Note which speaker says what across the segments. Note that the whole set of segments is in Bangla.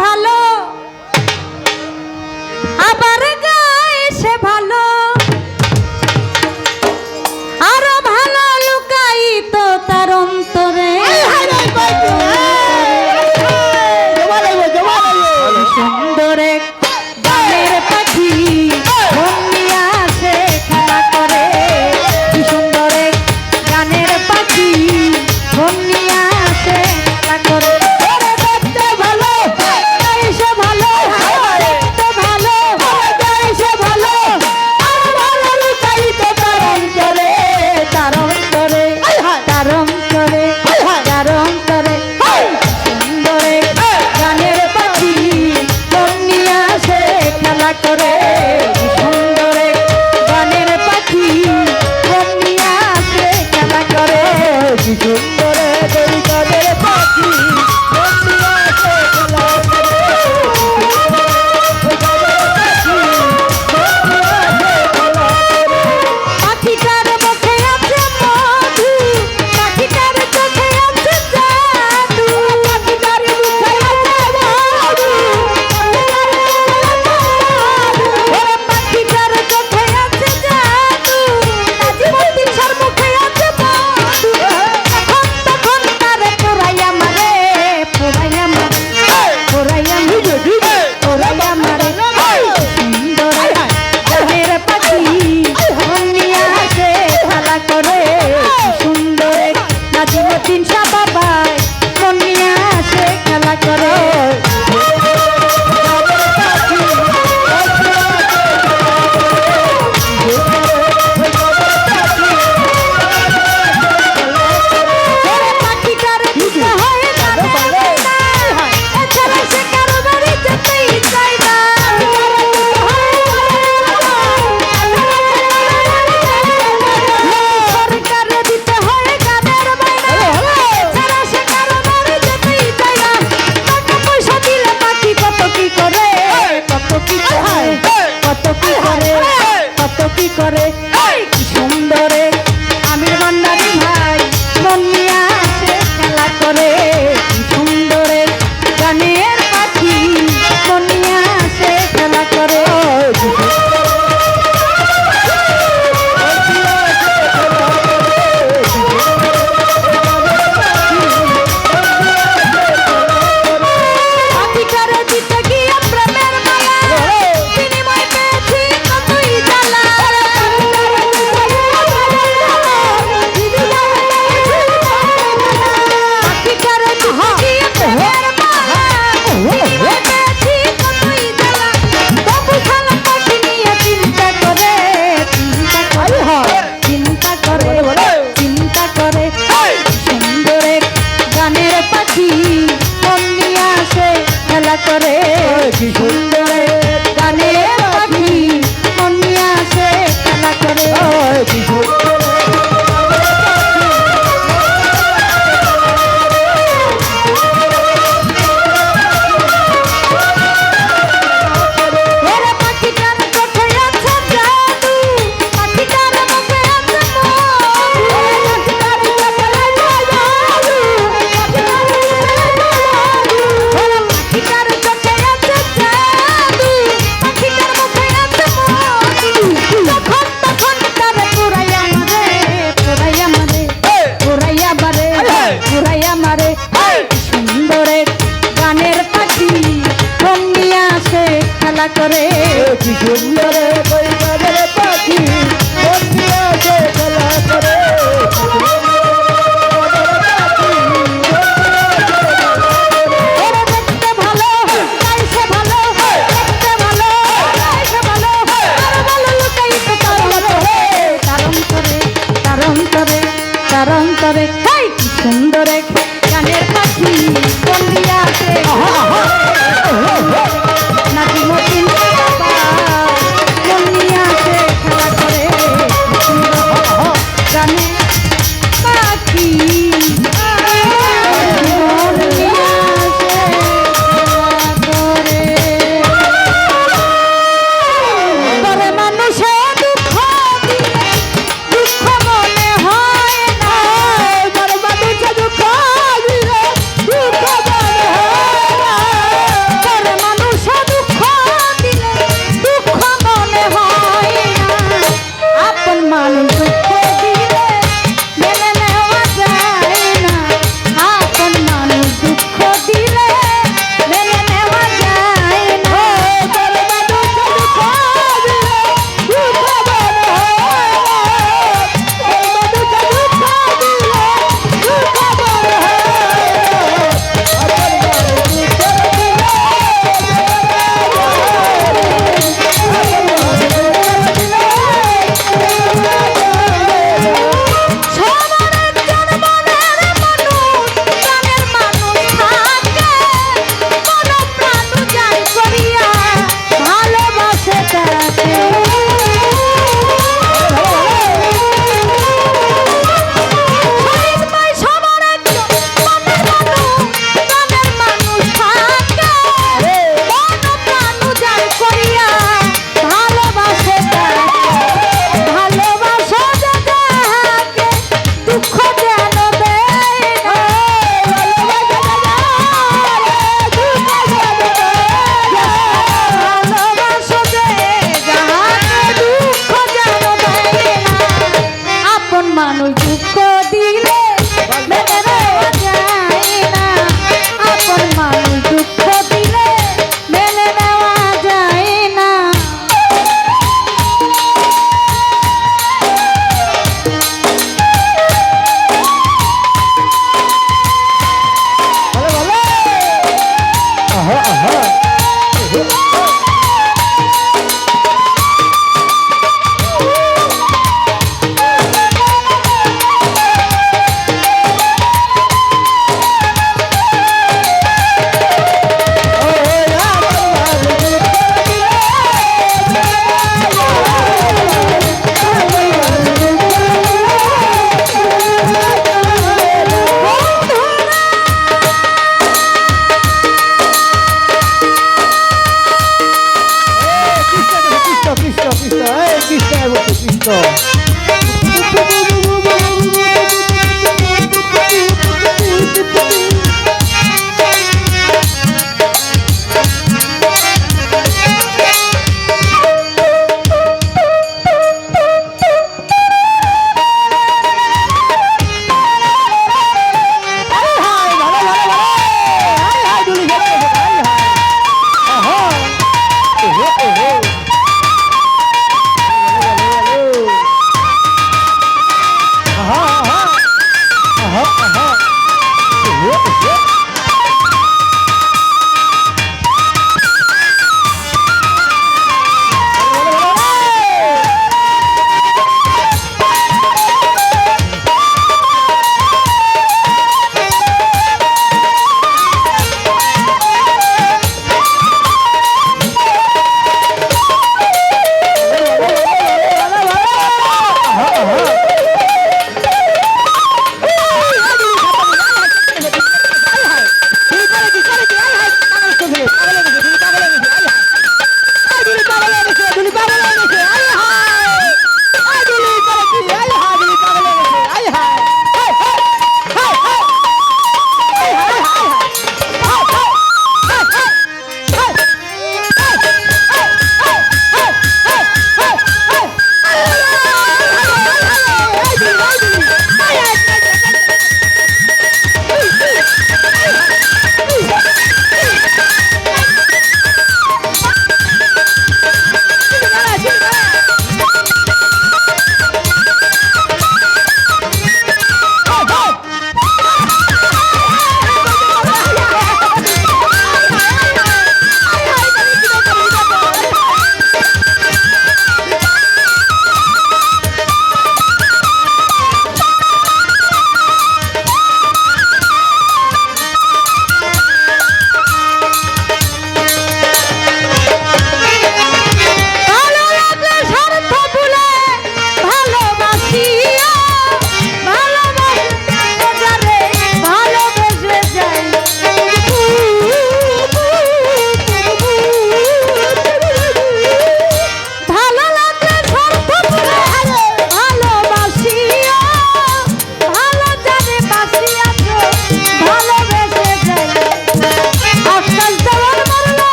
Speaker 1: ভালো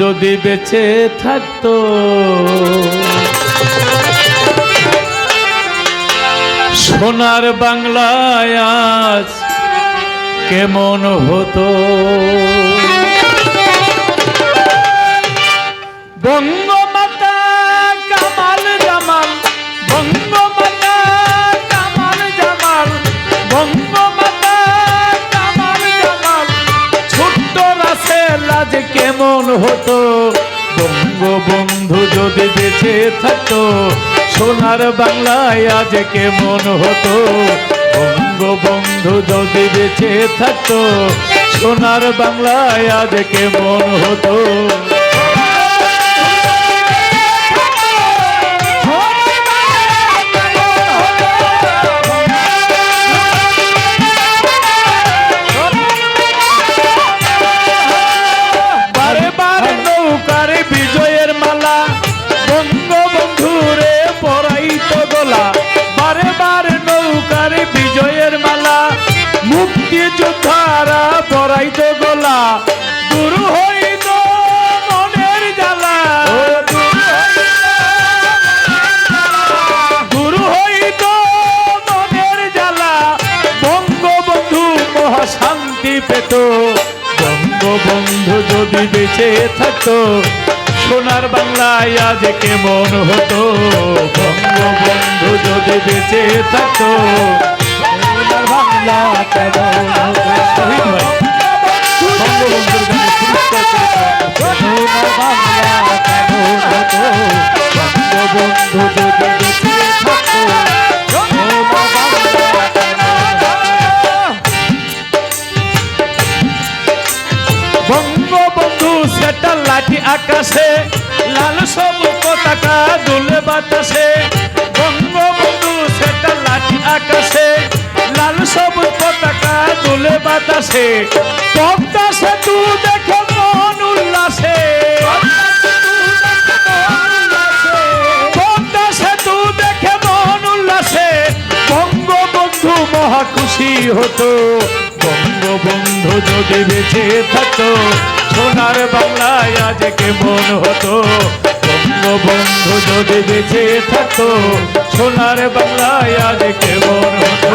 Speaker 2: যদি বেঁচে থাকতো। সোনার বাংলায় আজ কেমন হতো? সোনার বাংলায় আজ কেমন হতো? বঙ্গবন্ধু যদি বেঁচে থাকতো সোনার বাংলায় আজ কেমন হতো? বেঁচে থাকতো। সোনার বাংলায় আজ কেমন হতো? বঙ্গবন্ধু যদি বেঁচে থাকতো, সোনার বাংলা কেমন হতো? বাতাসে পদ্মা সেতু দেখে মন উল্লাসে। পদ্মা সেতু দেখে মন উল্লাসে। বঙ্গবন্ধু মহা খুশি হতো। বঙ্গবন্ধু যদি বেঁচে থাকতো, সোনার বাংলায় আজ কেমন হতো? বঙ্গবন্ধু যদি বেঁচে থাকতো, সোনার বাংলায় আজ কেমন হতো?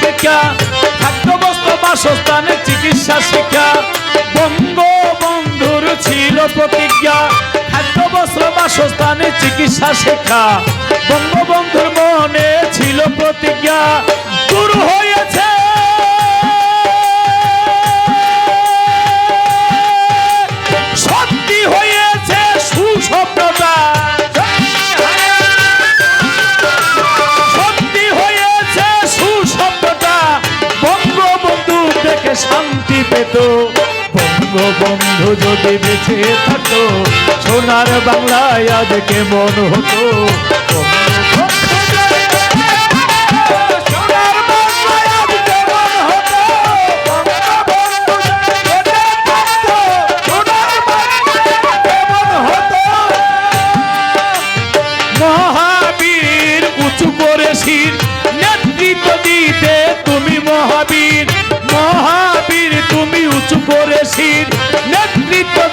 Speaker 2: শিক্ষা খাদ্য বস্ত্র বাসস্থানে চিকিৎসা শিক্ষা। বঙ্গবন্ধুর ছিল প্রতিজ্ঞা খাদ্য বস্ত্র বাসস্থানে চিকিৎসা শিক্ষা। বঙ্গবন্ধুর মনে ছিল প্রতিজ্ঞা। দূর হয়েছে সোনার বাংলায় আজ কেমন হতো।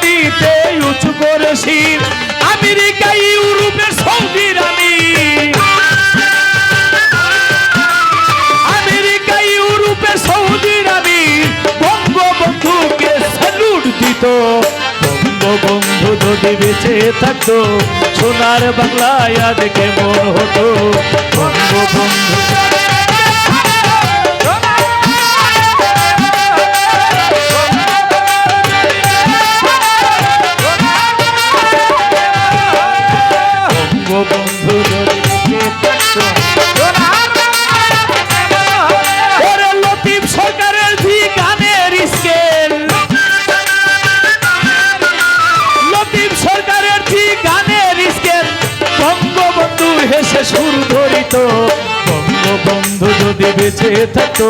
Speaker 2: দিতে উঁচু করে শির আমেরিকা ইউরোপের সৌদি রানী। আমেরিকা ইউরোপের সৌদি রানী, বঙ্গবন্ধুকে স্যালুট দিত। বঙ্গবন্ধু যদি বেঁচে থাকতো, সোনার বাংলায় আজ কেমন হতো। বঙ্গবন্ধু বেঁচে থাকতো।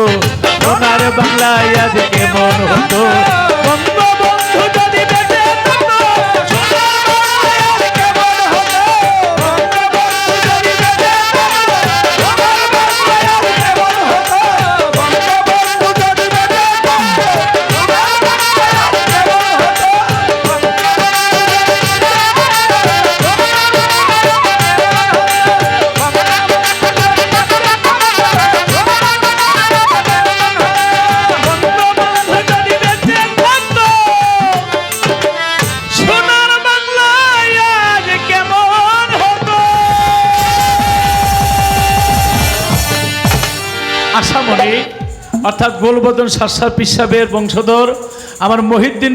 Speaker 2: সোনার বাংলায় আজ কেমন হতো। অর্থাৎ গোলবদন সারসার পিসাবের বংশধর আমার মহিদ্দিন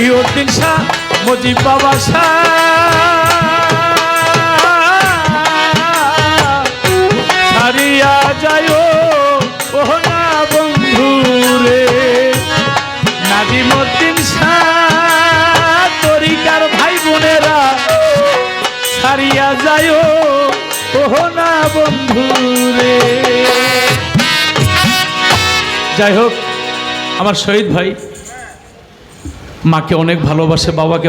Speaker 2: মহিউদ্দিন শাহ, মজিব বাবা শাহ। হারিয়া যায় ও না বন্ধু রে নাজিমুদ্দিন শাহ, তরিকার ভাই বোনেরা হারিয়া যায় ও না বন্ধু রে যাই হোক, আমার শহীদ ভাই मा के अनेक भलोबाशे बाबा के